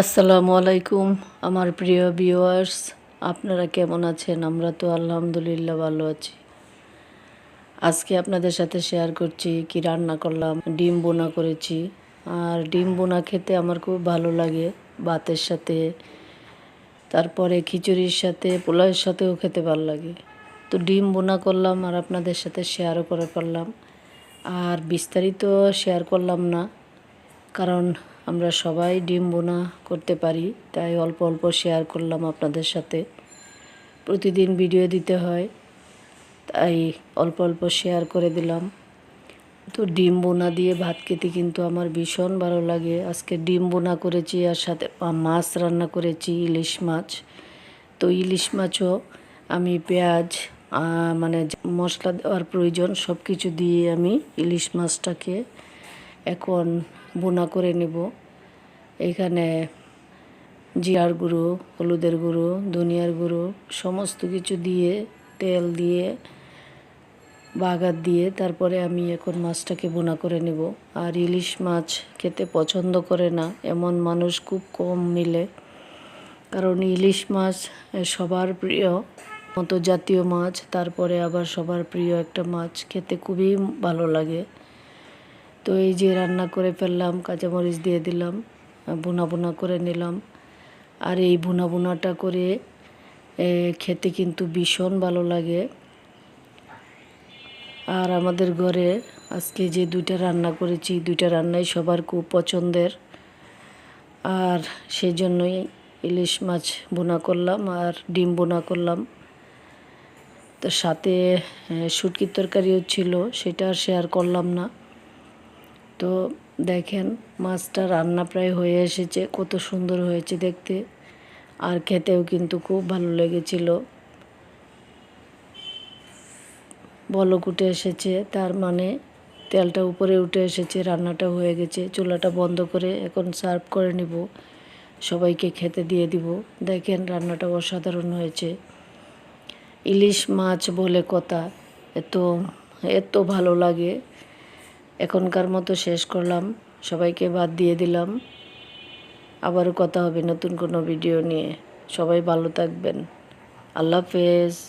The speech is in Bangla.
আসসালামু আলাইকুম, আমার প্রিয় ভিউয়ার্স, আপনারা কেমন আছেন? আমরা তো আলহামদুলিল্লাহ ভালো আছি। আজকে আপনাদের সাথে শেয়ার করছি কি রান্না করলাম। ডিম বোনা করেছি। আর ডিম বোনা খেতে আমার খুব ভালো লাগে ভাতের সাথে। তারপরে খিচুড়ির সাথে, পোলাওয়ের সাথেও খেতে ভালো লাগে। তো ডিম বোনা করলাম আর আপনাদের সাথে শেয়ারও করে পারলাম আর বিস্তারিত শেয়ার করলাম না, কারণ আমরা সবাই ডিম বোনা করতে পারি, তাই অল্প অল্প শেয়ার করলাম আপনাদের সাথে। প্রতিদিন ভিডিও দিতে হয়, তাই অল্প অল্প শেয়ার করে দিলাম। তো ডিম বোনা দিয়ে ভাত খেতে কিন্তু আমার ভীষণ ভালো লাগে। আজকে ডিম বোনা করেছি, আর সাথে মাছ রান্না করেছি, ইলিশ মাছ। তো ইলিশ মাছও আমি পেঁয়াজ মানে মশলা দেওয়ার প্রয়োজন সব কিছু দিয়ে আমি ইলিশ মাছটাকে এখন বোনা করে নেব। এখানে জিরার গুঁড়ো, হলুদের গুঁড়ো, ধনিয়ার গুঁড়ো, সমস্ত কিছু দিয়ে, তেল দিয়ে, বাগার দিয়ে তারপরে আমি এখন মাছটাকে বোনা করে নেব। আর ইলিশ মাছ খেতে পছন্দ করে না, এমন মানুষ খুব কম মিলে। কারণ ইলিশ মাছ সবার প্রিয়, মতো জাতীয় মাছ, তারপরে আবার সবার প্রিয় একটা মাছ, খেতে খুবই ভালো লাগে। তো এই যে রান্না করে ফেললাম, কাঁচামরিচ দিয়ে দিলাম বোনা বোনা করে নিলাম। আর এই বোনা বোনাটা করে খেতে কিন্তু ভীষণ ভালো লাগে। আর আমাদের ঘরে আজকে যে দুইটা রান্না করেছি, দুইটা রান্নাই সবার খুব পছন্দের। আর সেই জন্যই ইলিশ মাছ বোনা করলাম আর ডিম বোনা করলাম। তো সাথে শুটকির তরকারিও ছিল, সেটা আর শেয়ার করলাম না। তো দেখেন, মাছটা রান্না প্রায় হয়ে এসেছে, কত সুন্দর হয়েছে দেখতে। আর খেতেও কিন্তু খুব ভালো লেগেছিল। বলক উঠে এসেছে, তার মানে তেলটা উপরে উঠে এসেছে, রান্নাটা হয়ে গেছে। চুলাটা বন্ধ করে এখন সার্ভ করে নিব। সবাইকে খেতে দিয়ে দিব। দেখেন, রান্নাটা অসাধারণ হয়েছে। ইলিশ মাছ বলে কথা, এত এত ভালো লাগে। এখনকার মতো শেষ করলাম। সবাইকে বাদ দিয়ে দিলাম। আবারও কথা হবে নতুন কোনো ভিডিও নিয়ে। সবাই ভালো থাকবেন। আল্লাহ হাফেজ।